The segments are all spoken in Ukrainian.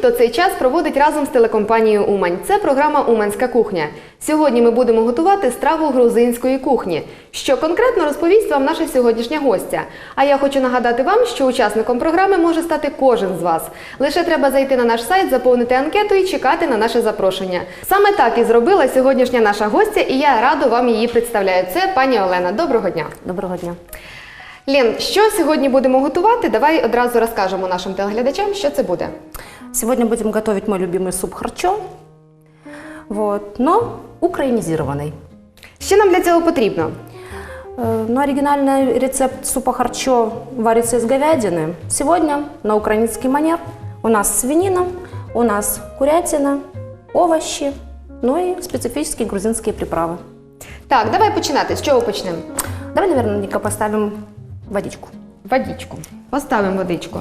Хто цей час проводить разом з телекомпанією Умань. Це програма Уманська кухня. Сьогодні ми будемо готувати страву грузинської кухні. Що конкретно розповість вам наша сьогоднішня гостя. А я хочу нагадати вам, що учасником програми може стати кожен з вас. Лише треба зайти на наш сайт, заповнити анкету і чекати на наше запрошення. Саме так і зробила сьогоднішня наша гостя, і я радо вам її представляю. Це пані Олена. Доброго дня. Доброго дня. Лен, що сьогодні будемо готувати? Давай одразу розкажемо нашим телеглядачам, що це буде. Сегодня будем готовить мой любимый суп харчо, вот, но украинизированный. Що нам для цього потрібно? Э, Но оригинальный рецепт супа харчо варится из говядины. Сегодня на украинский манер у нас свинина, у нас курятина, овощи, ну и специфические грузинские приправы. Так, давай починати. З чого почнемо? Давай, наверное, Ника, поставим водичку. Водичку. Поставимо водичку.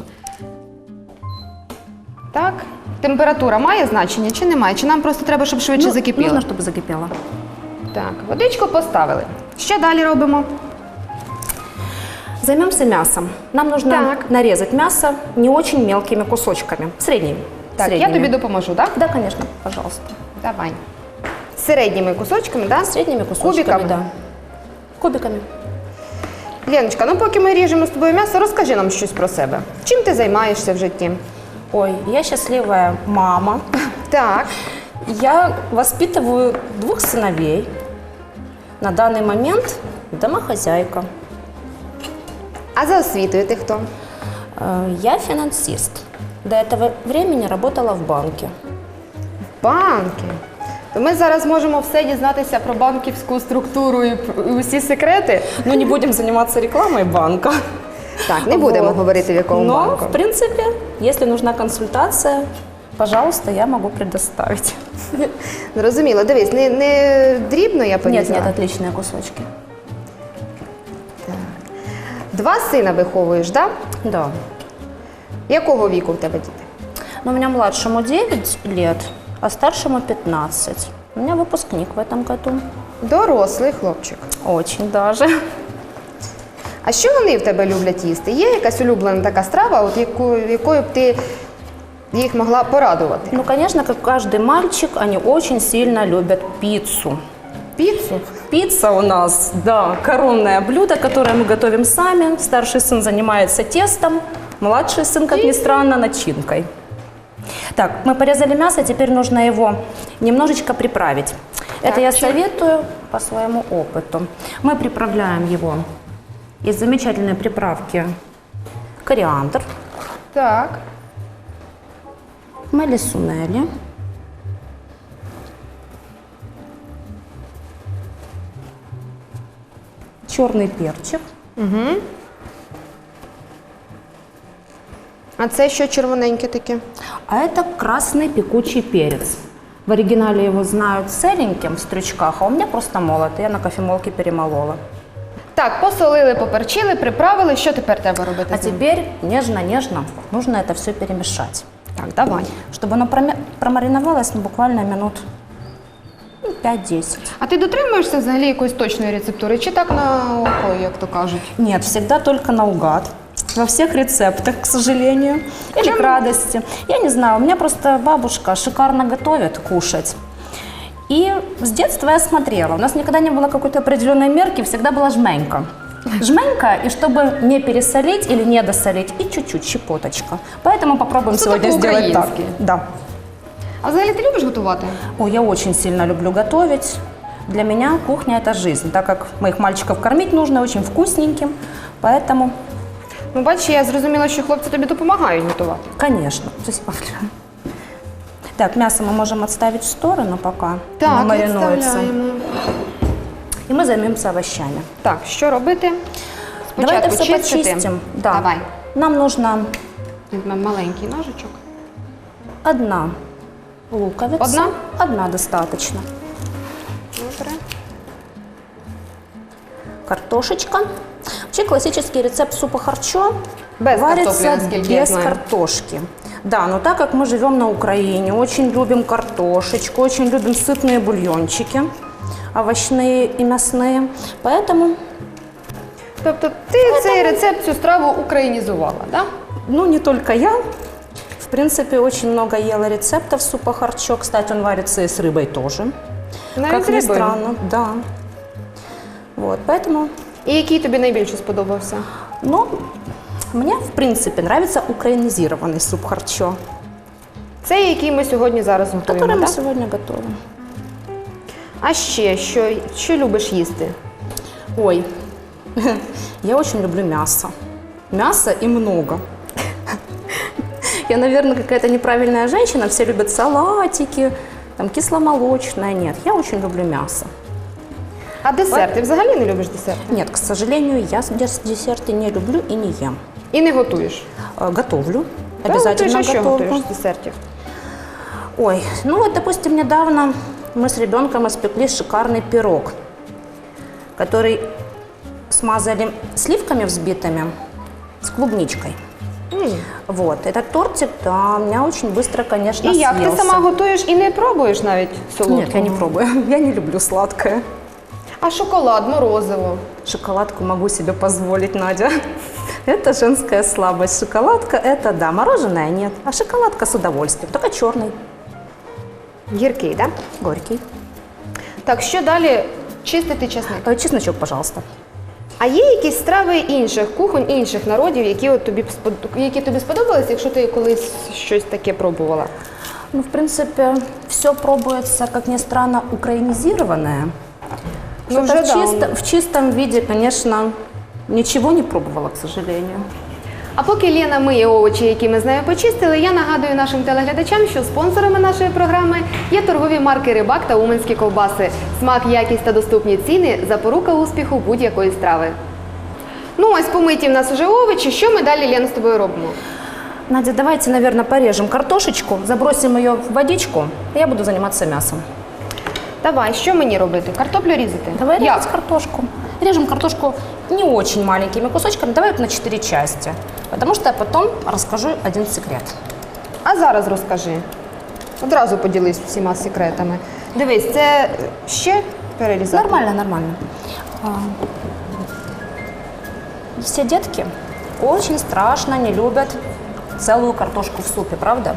Так. Температура має значення чи немає? Чи нам просто треба, щоб швидше Ну, закипіло? Нужно, чтобы закипело. Так, водичку поставили. Що далі робимо? Займемся мясом. Нам нужно Так. нарезать мясо не очень мелкими кусочками, средними. Так, я тобі допоможу, так? Да, конечно, пожалуйста. Давай. Середніми кусочками, так? Средними кусочками, Кубиками? да. Кубиками. Леночка, ну поки ми ріжемо з тобою м'ясо, розкажи нам щось про себе. Чим ти займаєшся в житті? Ой, я счастливая мама. Так. Я воспитываю двух сыновей. На данный момент домохозяйка. А за освітою ти хто? Э, Я финансист. До этого времени работала в банке. Банки. То ми зараз можемо все дізнатися про банківську структуру і про- і усі секрети. Но не будем заниматься рекламой банка. Так, не будемо Вот. говорити в якому Но, банку. в принципе, если нужна консультация, пожалуйста, я могу предоставить. Зрозуміло, дивись, не, не дрібно я Нет, порізала. нет, отличные кусочки. Два сина виховуєш, так? Да? Да. Якого віку в тебе діти? Но у меня младшему 9 лет, а старшему 15. У меня выпускник в этом году. Дорослий хлопчик. Очень даже. А що вони в тебе люблять їсти? Є якась улюблена така страва, от яку, якою б ти їх могла порадувати? Ну, конечно, как каждый мальчик, они очень сильно любят пиццу. Піцу? Пицца у нас, да, коронное блюдо, которое мы готовим сами. Старший сын занимается тестом, младший сын, как ни странно, начинкой. Так, мы порезали мясо, теперь нужно его немножечко приправить. Так, Это я чем? советую по своему опыту. Мы приправляем его из замечательной приправки кориандр, Так. малисунели, черный перчик, А це що червоненьке таке? А это красный пекучий перец. В оригинале его знают целеньким в стручках, а у меня просто молотый. Я на кофемолке перемолола. Так, посолили, поперчили, приправили. Що тепер треба робити? А з ним? теперь нежно-нежно нужно это все перемешать. Так, давай. Чтобы оно проме- промариновалось ну, буквально минут ну, 5-10. А ти дотримуєшся взагалі якоїсь точної рецептури? Чи так на око, як то кажуть? Нет, всегда только наугад. Во всех рецептах, к сожалению. Или к радости. Я не знаю, у меня просто бабушка шикарно готовит кушать. И с детства я смотрела. У нас никогда не было какой-то определенной мерки, всегда была жменька. Жменька, и чтобы не пересолить или не досолить, и чуть-чуть, щепоточка. Поэтому попробуем Ну, сегодня только сделать так. украинский. Да. А взагалі ти любиш готувати? Ой, я очень сильно люблю готовить. Для меня кухня – это жизнь, так как моих мальчиков кормить нужно очень вкусненьким. Поэтому Ну, бачиш, я зрозуміла, що хлопці тобі допомагають готувати. Конечно. Спасибо. Так, мясо мы можем отставить в сторону пока. Так, оно маринуется. відставляємо. И мы займемся овощами. Так, що робити? Давай это Спочатку все чистити. почистим. Да. Давай. Нам нужно Візьмемо маленький ножичок. одна луковица. Одна? Одна достаточно. Добре. Картошечка. Вообще классический рецепт супа харчо Без варится картофеля, насколько я без знаю. картошки. Да, но так как мы живем на Украине, очень любим картошечку, очень любим сытные бульончики, овощные и мясные, поэтому Тобто ти цей рецепт, цю страву українізувала, так? Да? Ну, не только я. В принципе, очень много ела рецептов супа харчо. Кстати, он варится и с рыбой тоже. Навіть как ни з рибою. странно, да. Вот, поэтому, І який тобі найбільше сподобався? но мне, в принципе, нравится украинизированный суп харчо, Це який ми сьогодні зараз который готуємо. мы так? сегодня готовим. А ще що, що любиш їсти? Ой, я очень люблю мясо. Мясо и много. Я, наверное, какая-то неправильная женщина. Все любят салатики, там кисломолочное. Нет, я очень люблю мясо. А десерт? Ти взагалі не любиш десерт? Нет, к сожалению, я дес- десерты не люблю и не ем. І не готуєш? Э, Готовлю. Та, Обязательно готуєш, а що готовлю. готуєш з десертів? Ой, ну вот, допустим, недавно мы с ребенком испекли шикарный пирог, который смазали сливками взбитыми с клубничкой. М. Вот, этот тортик, да, у меня очень быстро, конечно, І як ти съелся. сама готуєш і не пробуєш навіть солодкого? Нет, я не пробую. Я не люблю сладкое. А шоколад, морозиво? Шоколадку могу себе позволить, Надя. Это женская слабость. Шоколадка – это да, мороженое нет. А шоколадка с удовольствием, только черный, Гіркий, так? горький. Так, що далі? Чистити часник. Э, Чесночок, пожалуйста. А є якісь страви інших кухонь, інших народів, які от тобі спод- які тобі сподобались, якщо ти колись щось таке пробувала? Ну, в принципе, все пробуется, как ни странно, украинизированное. Ну, Что-то уже в, да, чисто- он- в чистом виде, конечно, ничего не пробовала, к сожалению. А поки Лена миє овочі, які ми з нею почистили, я нагадую нашим телеглядачам, що спонсорами нашої програми є торгові марки Рибак та Уменські ковбаси. Смак, якість та доступні ціни запорука успіху будь-якої страви. Ну, ось помиті в нас уже овочі. Що ми далі, Лена, з тобою робимо? Надя, давайте, наверное, порежем картошечку, забросим ее в водичку, и я буду заниматься мясом. Давай, що мені робити? Картоплю різати? Давай Як? резать картошку. Режем картошку не очень маленькими кусочками, давай вот на 4 части. Потому что я потом расскажу один секрет. А зараз розкажи. Одразу поділись всіма секретами. Дивись, це е, ще перерізати? Нормально, нормально. А, Все детки очень страшно не любят целую картошку в супе, правда?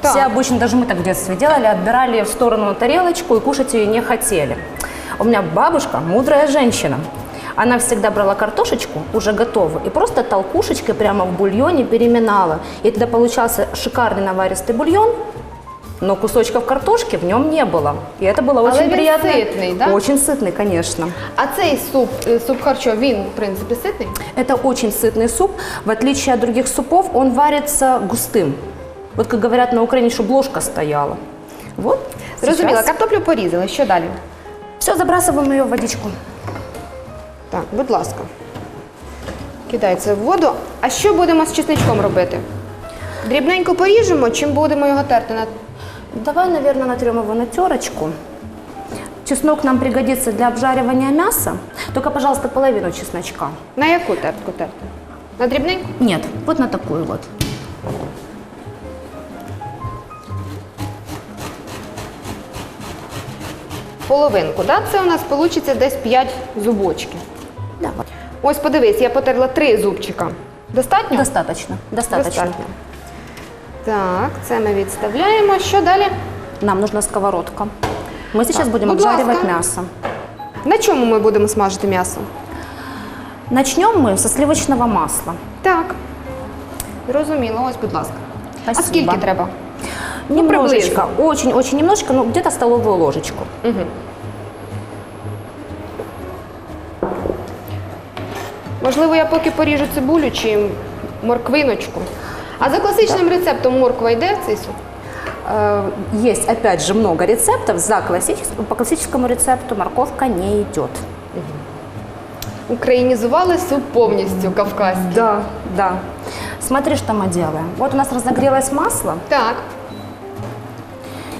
Так. Все обычно, даже мы так в детстве делали, отбирали ее в сторону на тарелочку и кушать ее не хотели. У меня бабушка мудрая женщина. Она всегда брала картошечку уже готовую и просто толкушечкой прямо в бульоне переминала. И тогда получался шикарный наваристый бульон, но кусочков картошки в нем не было. И это было Але очень він приятно. ситний, да? Очень сытный, конечно. А цей суп, е, суп харчо, він, в принципі, ситний? Это очень сытный суп. В отличие от других супов, он варится густым. Вот как говорят на Украине, чтобы ложка стояла. Вот. Зрозуміла, картоплю порізали. Що далі? Все, забрасываем ее в водичку. Так, будь ласка. Кидай це в воду. А що будемо з чесничком робити? Дрібненько поріжемо, чим будемо його терти на. Давай, наверное, натрем его на терочку. Чеснок нам пригодится для обжаривания мяса. Только, пожалуйста, половину чесночка. На яку тертку терти? На дрібненьку? Нет, вот на такую вот. Половинку. Да? Це у нас вийде десь 5 зубочків. Да. Ось подивись, я потерла 3 зубчика. Достатньо? Достаточно, достаточно. Так, це ми відставляємо. Що далі? Нам нужна сковородка. Мы сейчас будем будь обжаривать мясо. На чому ми будемо смажити м'ясо? Начнем мы со сливочного масла. Так. Зрозуміло, ось, будь ласка. А скільки треба? Немножечко, очень-очень немножечко, ну где-то столовую ложечку. Можливо, я поки поріжу цибулю чи морквиночку. А за класичним рецептом морква йде в цей суп? Э, Есть, опять же, много рецептов. За классичес- по классическому рецепту морковка не идет. Українізували суп повністю кавказький. Да, да. Смотри, что мы делаем. Вот у нас разогрелось масло, Так.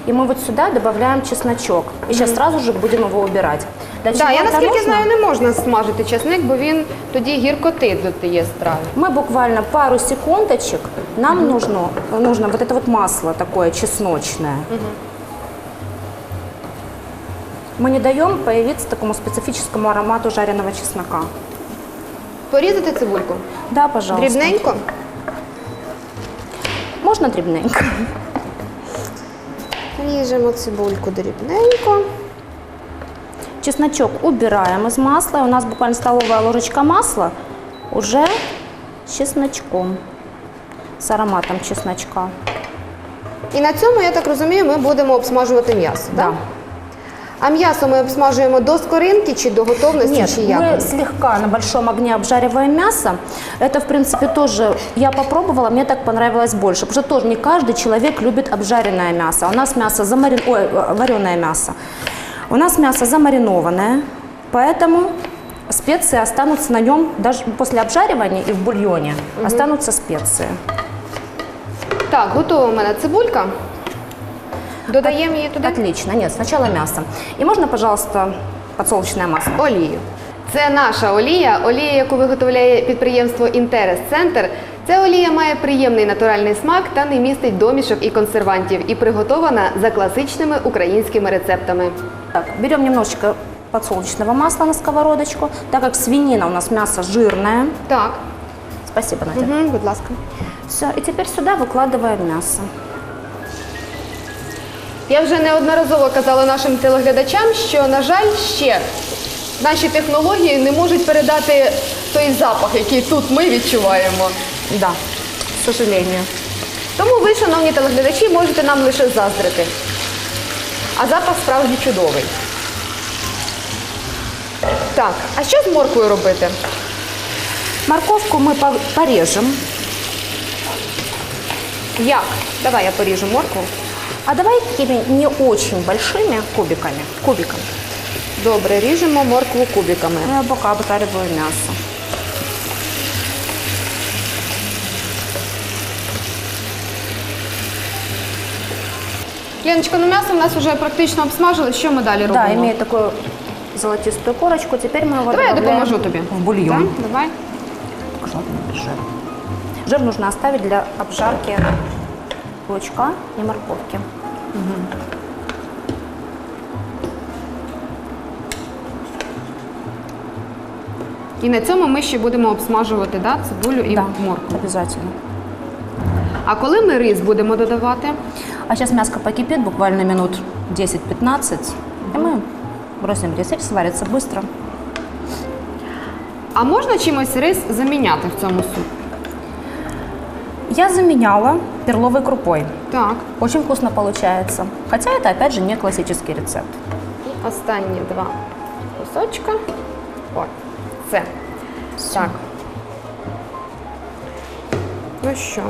и мы вот сюда добавляем чесночок. И сейчас сразу же будем его убирать. Для чего Так, я это наскільки нужно? знаю, не можна смажити чесник, бо він тоді гіркоти додає страві. Мы буквально пару секундочек, нам нужно, нужно вот это вот масло такое чесночное. Мы не даем появиться такому специфическому аромату жареного чеснока. Порізати цибульку. Да, пожалуйста. Дрібненько. Можно дрібненько. Ріжемо цибульку дрібненько. Чесночок убираем из масла. И у нас буквально столовая ложечка масла уже с чесночком, с ароматом чесночка. І на цьому, я так розумію, ми будемо обсмажувати м'ясо. Да. Так? А м'ясо ми обсмажуємо до скоринки чи до готовності, Нет, чи як? мы слегка на большом огне обжариваем мясо. Это, в принципе, тоже я попробовала, мне так понравилось больше. Потому что тоже не каждый человек любит обжаренное мясо. У нас мясо замарин... Ой, э, вареное мясо. У нас мясо замаринованное, поэтому специи останутся на нем даже после обжаривания и в бульоне останутся специи. Так, готова у мене цибулька. Додаємо її туди Отлично. Нет, сначала мясо. И можно, пожалуйста, подсолнечное масло. олію. Це наша олія, олія, яку виготовляє підприємство Інтерес Центр. Ця олія має приємний натуральний смак та не містить домішок і консервантів і приготована за класичними українськими рецептами. Так, берем немножечко подсолнечного масла на сковородочку, так как свинина у нас мясо жирное. Так, Спасибо, Надя. угу, будь ласка. Все, и теперь сюда выкладываем мясо. Я вже неодноразово казала нашим телеглядачам, що, на жаль, ще наші технології не можуть передати той запах, який тут ми відчуваємо. Да, к сожалению. Тому ви, шановні телеглядачі, можете нам лише заздрити. А запах справді чудовий. Так, а що з морквою робити? Морковку мы по- порежем. Як? Давай я поріжу моркву. А давай такими не очень большими кубиками. Кубиками. Добре, ріжемо моркву кубиками. Я пока обжариваю мясо. Леночка, ну м'ясо в нас вже практично обсмажилось. Що ми далі робимо? Да, имеет такую золотистую корочку. Теперь мы его Давай я добавляем допоможу тобі. в бульон. Так, давай. Желательно жир. Жир нужно оставить для обжарки лучка и морковки. І на цьому ми ще будемо обсмажувати да, цибулю і да, моркву. обязательно. А коли ми рис будемо додавати? А сейчас мяско покипит буквально минут 10-15, и мы бросим рис. Рис сварится быстро. А можна чимось рис заміняти в цьому супі? Я заменяла перловой крупой. Так. Очень вкусно получается. Хотя это, опять же, не классический рецепт. І останні два кусочка. О, це. Так. Ну що,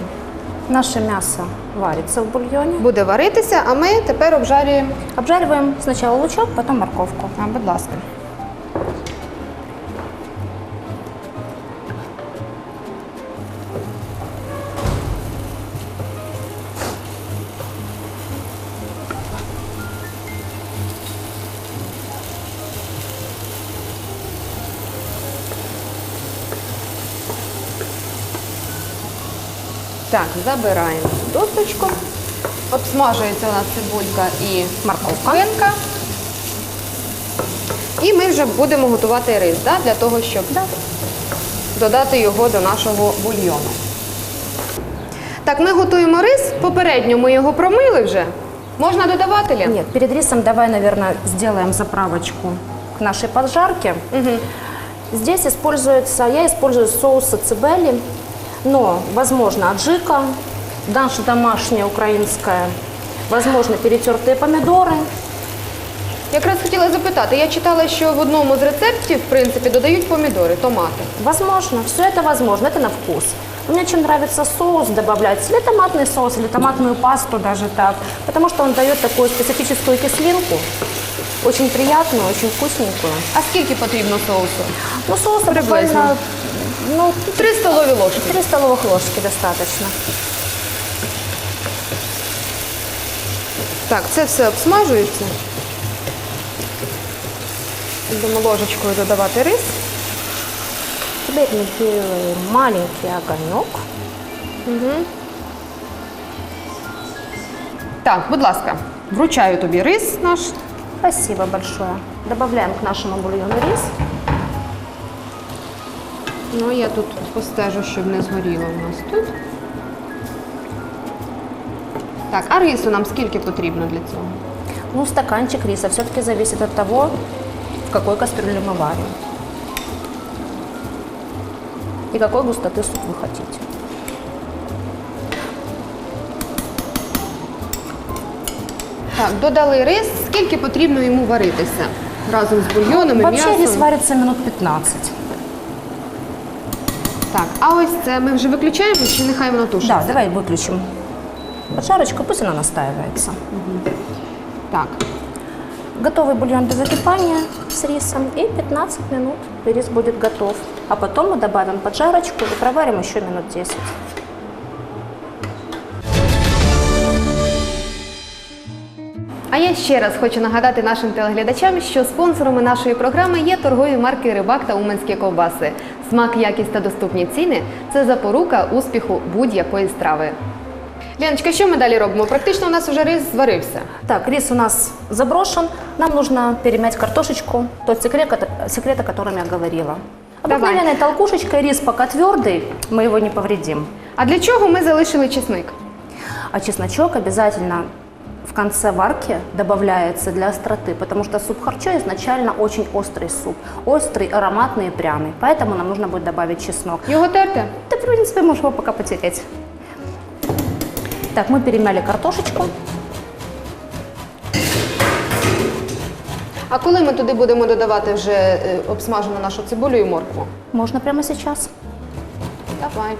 Наше мясо вариться в бульйоні. буде варитися, а ми тепер обжарюємо. Обжарюємо спочатку лучок, потім морковку. А, будь ласка. Так, забираємо досточку. Обсмажується у нас цибулька і морковка. І ми вже будемо готувати рис да, для того, щоб додати його до нашого бульйону. Так, ми готуємо рис. Попередньо ми його промили вже. Можна додавати Лен? Нет, перед рисом давай, наверное, сделаем заправочку к нашей поджарке. Здесь используется, я использую соусы цибели, но, возможно, аджика, наша домашняя украинская, возможно, перетертые помидоры. Якраз хотіла запитати, я читала, що в одному з рецептів, в принципі, додають помідори, томати. Возможно, все это возможно, это на вкус. Мне чем нравится соус добавлять, или томатный соус, или томатную пасту даже так, потому что он дает такую специфическую кислинку, очень приятную, очень вкусненькую. А скільки потрібно соусу? Ну, соуса Приблизно. буквально, ну, Три столові ложки. 3 столовых ложки достаточно. Так, це все обсмажується. Будемо ложечкою додавати рис. Теперь мы делаем маленький огонек. Так, будь ласка, вручаю тобі рис наш. Спасибо большое. Добавляем к нашему бульону рис. Ну, я тут постежу, щоб не згоріло у нас тут. Так, а рису нам скільки потрібно для цього? Ну, стаканчик риса все-таки зависит от того, в какой кастрюле мы варим. И какой густоты суп вы хотите. Так, додали рис. Скільки потрібно йому варитися? Разом з бульйоном і Вообще рис м'ясом. варится минут 15. Так, а ось це ми вже виключаємо, чи нехай воно тушиться? Да, давай выключим поджарочку, пусть она настаивается. Так. Готовый бульон без закипания с рисом и 15 минут и рис будет готов. А потом мы добавим поджарочку и проварим еще минут 10. А я ще раз хочу нагадати нашим телеглядачам, що спонсорами нашої програми є торгові марки Рибак та Уманські ковбаси. Смак, якість та доступні ціни це запорука успіху будь-якої страви. Леночка, що ми далі робимо? Практично у нас вже рис зварився. Так, рис у нас заброшен. Нам нужно перемять картошечку. Тот секрет, кото- секрет о котором я говорила. Давай. Обыкновенной толкушечкой рис пока твердый, мы его не повредим. А для чого ми залишили чесник? А чесночок обязательно в конце варки добавляется для остроты, потому что суп харчо изначально очень острый суп. Острый, ароматный и пряный. Поэтому нам нужно будет добавить чеснок. Його терти? Ты, в принципе, можешь его пока потереть. Так, мы перемяли картошечку. А коли ми туди будемо додавати вже е, обсмажену нашу цибулю і моркву? Можно прямо сейчас. Давай.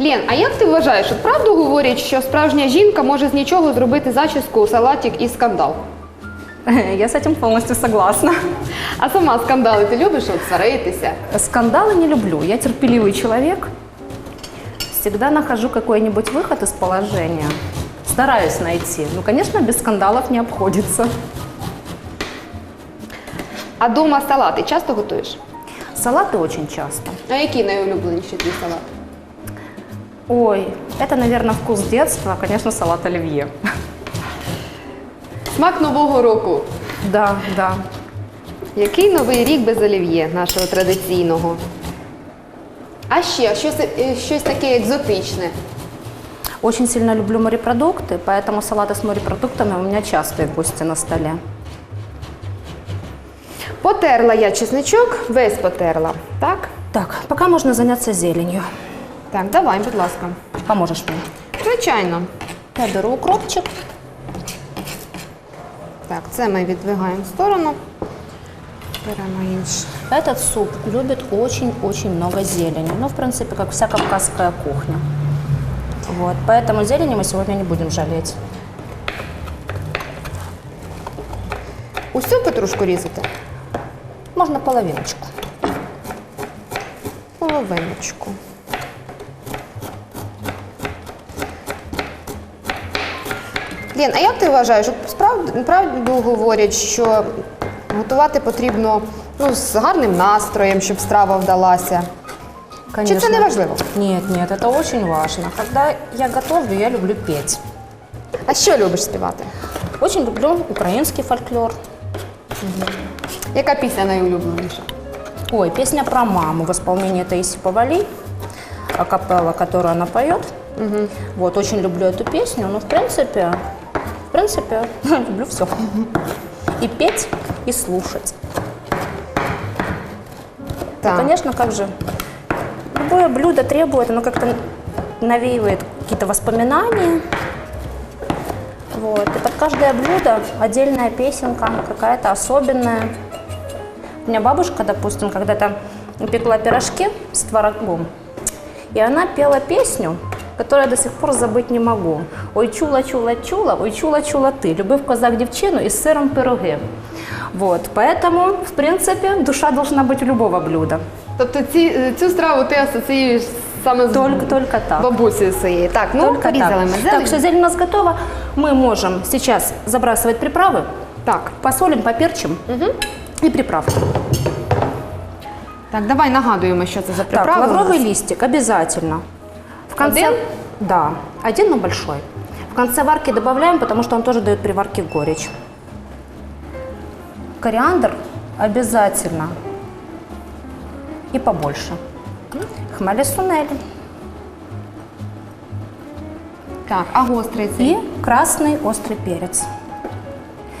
Лен, а як ти вважаєш, от правду говорять, що справжня жінка може з нічого зробити зачіску, салатик і скандал? Я с этим полностью согласна. А сама скандали ти любиш от сваритися? Скандалы не люблю. Я терпеливый человек. Всегда нахожу какой-нибудь выход из положения. Стараюсь найти. Ну, конечно, без скандалов не обходится. А дома салати часто готуєш? Салаты очень часто. А який найулюбленіший твій салат? Ой, это, наверное, вкус детства. Конечно, салат оливье. Смак нового року. Да, да. Який новий рік без олів'є нашого традиційного? А ще щось, е, щось таке екзотичне. Очень сильно люблю морепродукты, поэтому салаты с морепродуктами у меня частые гости на столе. Потерла я чесничок, весь потерла. Так? Так, пока можно заняться зеленью. Так, давай, будь ласка. Поможешь мне? Звичайно. Я беру укропчик. Так, це ми віддвигаємо в сторону. Беремо інше. Этот суп любит очень-очень много зелени. Ну, в принципе, как вся кавказская кухня. Вот, поэтому зелени мы сегодня не будем жалеть. Усю петрушку різати? Можно половиночку. Половиночку. Лін, а як ти вважаєш, справді правду говорять, що готувати потрібно ну, з гарним настроєм, щоб страва вдалася? Чи це не важливо? Нет, нет, это очень важно. Когда я готовлю, я люблю петь. А що любиш співати? Очень люблю украинский фольклор. Яка пісня найулюбленіша? Ой, песня про маму в исполнении Таисии Повали, акапелла, которую она поет. Вот, очень люблю эту песню, но в принципе, в принципе, люблю все. И петь, и слушать. Так. Конечно, как же, любое блюдо требует, оно как-то навеивает какие-то воспоминания. Вот. И под каждое блюдо отдельная песенка, какая-то особенная. У меня бабушка, допустим, когда-то пекла пирожки с творогом, и она пела песню, которую я до сих пор забыть не могу. Ой, чула, чула, чула, ой, чула, чула ты, любив козак девчину и с сыром пироги. Вот, поэтому, в принципе, душа должна быть у любого блюда. Тобто ці, цю страву ти асоціюєш саме з Только, только так. бабусею своєю. Так, ну Только порізали так. ми Так, зелень. все, зелень у нас готова. Мы можем сейчас забрасывать приправы, Так, посолим, поперчим и приправки. так, давай нагадуємо, що це за Так, приправа. у лавровый нас. листик обязательно. В конце, Один? Да, один, но большой. В конце варки добавляем, потому что он тоже дает при варке горечь. Кориандр обязательно и побольше. Хмели сунели Так, а гострий цей? и красный острый перец.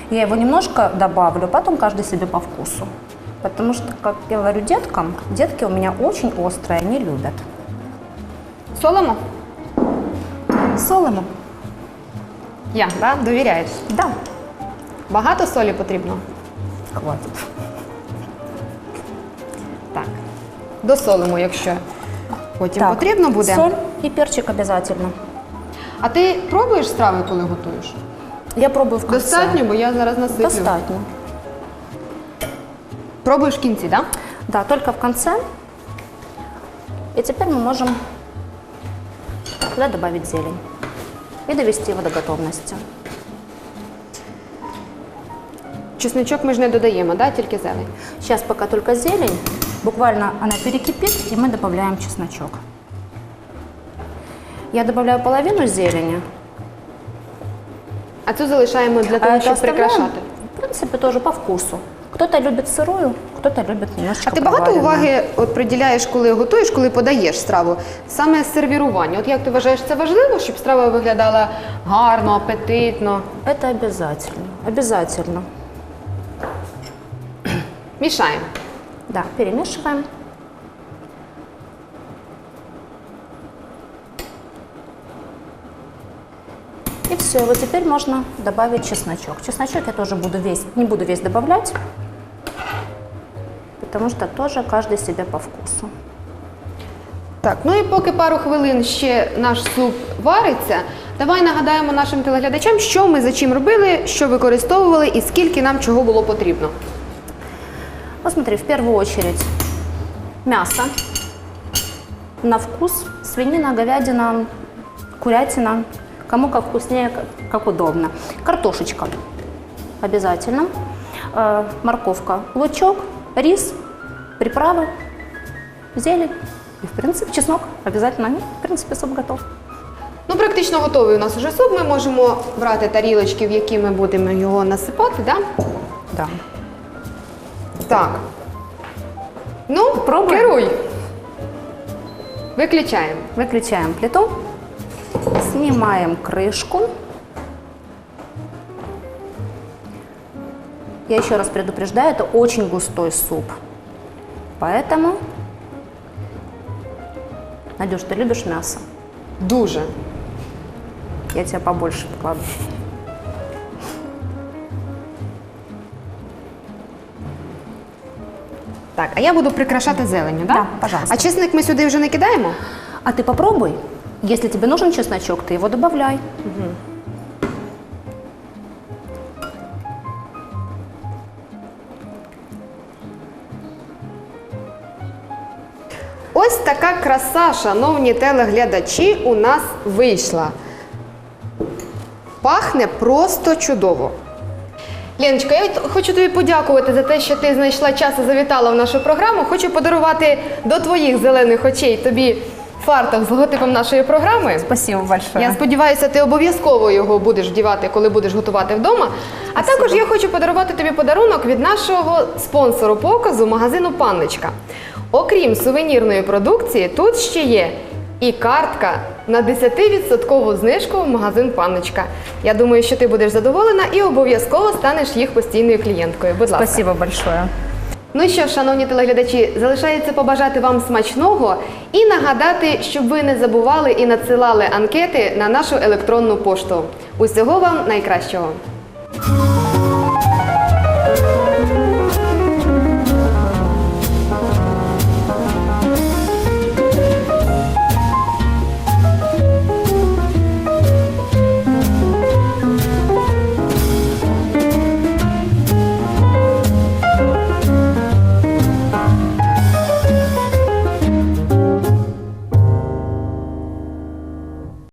Я его немножко добавлю, потом каждый себе по вкусу. Потому что, как я говорю деткам, детки у меня очень острые, они любят. Солимо? Солимо? Я, да? Довіряєш? Да, Багато солі потрібно? хватит. Так. Досолимо, якщо потім Так, потрібно буде. Соль и перчик обязательно. А ти пробуєш страви, коли готуєш? Я пробую в конце. Достатньо, бо я зараз насиплю. Достатньо. Пробуєш в кінці, так? Да? Да, только в конце. И теперь мы можем туда добавить зелень и довести его до готовности. Чесничок ми ж не додаємо, да? тільки зелень. Сейчас пока только зелень, буквально она перекипит, и мы добавляем чесночок. Я добавляю половину зелени, А цю залишаємо для того, щоб оставляем, прикрашати. в принципе, тоже по вкусу. Кто-то любит сырую, кто-то любит немножечко А ти багато уваги от приділяєш, коли готуєш, коли подаєш страву? Саме сервірування. От як ти вважаєш, це важливо, щоб страва виглядала гарно, апетитно? Это обязательно, обязательно. Мішаємо. Да, перемешиваем. И все, вот теперь можно добавить чесночок. Чесночок я тоже буду весь, не буду весь добавлять, потому что тоже каждый себе по вкусу. Так, ну і поки пару хвилин ще наш суп вариться, давай нагадаємо нашим телеглядачам, що ми за чим робили, що використовували і скільки нам чого було потрібно. Вот смотри, в первую очередь мясо на вкус, свинина, говядина, курятина, кому как вкуснее, как, как удобно. Картошечка обязательно, Э, морковка, лучок, рис, приправы, зелень и, в принципе, чеснок обязательно. И, в принципе, суп готов. Ну, практично готовий у нас уже суп. Ми можемо брати тарілочки, в які ми будемо його насипати, да? Да. Так. Ну, Пробуємо? керуй. Виключаємо. Выключаем плиту, снимаем крышку. Я еще раз предупреждаю, это очень густой суп. Поэтому, Надюш, ты любишь мясо? Дуже. Я тебе побольше покладу. Так, а я буду прикрашати зеленню, да? Да, пожалуйста. А чесник ми сюди вже не кидаємо? А ты попробуй. Если тебе нужен чесночок, ты его добавляй. Ось така краса, шановні телеглядачі, у нас вийшла. Пахне просто чудово. Леночка, я хочу тобі подякувати за те, що ти знайшла час і завітала в нашу програму. Хочу подарувати до твоїх зелених очей тобі фартух з логотипом нашої програми. Спасибо большое. Я сподіваюся, ти обов'язково його будеш вдівати, коли будеш готувати вдома. А також я хочу подарувати тобі подарунок від нашого спонсору показу магазину Панночка. Окрім сувенірної продукції, тут ще є і картка на 10% знижку в магазин Панночка. Я думаю, що ти будеш задоволена і обов'язково станеш їх постійною клієнткою. Будь ласка. Спасибо большое. Ну що, шановні телеглядачі, залишається побажати вам смачного і нагадати, щоб ви не забували і надсилали анкети на нашу електронну пошту. Усього вам найкращого!